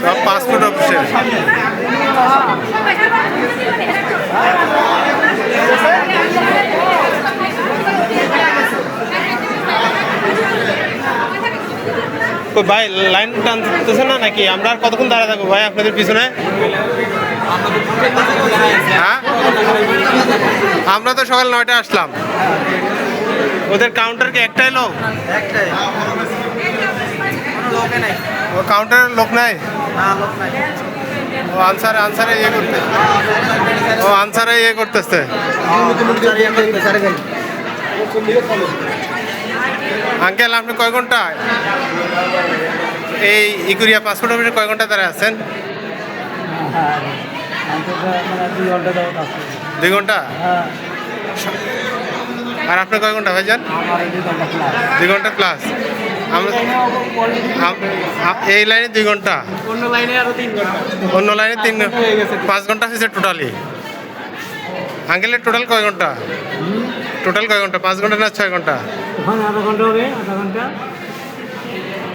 সব পাসপোর্ট অফিসের। ভাই, লাইন টানতেছে না নাকি? আমরা আর কতক্ষণ দাঁড়া থাকব, ভাই, আপনাদের পিছনে? হ্যাঁ? আমরা তো সকাল নয়টায় আসলাম। ওদের কাউন্টার কি একটাই লোক? ও কাউন্টারের লোক নাই? লোক নাই ও আনসারে আনসারে ইয়ে করতে ও আনসারে ইয়ে করতেছে। আঙ্কেল আপনি কয় ঘণ্টা? এই ইকুরিয়া পাসপোর্ট অফিসে কয় ঘণ্টা দাঁড়ায় আছেন? দুই ঘণ্টা? হ্যাঁ। আর আপনি কয় ঘণ্টা ভাইজান? দুই ঘণ্টা ক্লাস এই লাইনে দুই ঘণ্টা। অন্য লাইনে আরও তিন ঘণ্টা। অন্য লাইনে তিন ঘণ্টা গেছে। পাঁচ ঘণ্টা হয়েছে টোটালি আঙ্কেলের টোটাল কয় ঘণ্টা? টোটাল কয় ঘণ্টা? পাঁচ ঘণ্টা না ছয় ঘণ্টা? ঘণ্টা হবে ঘণ্টা।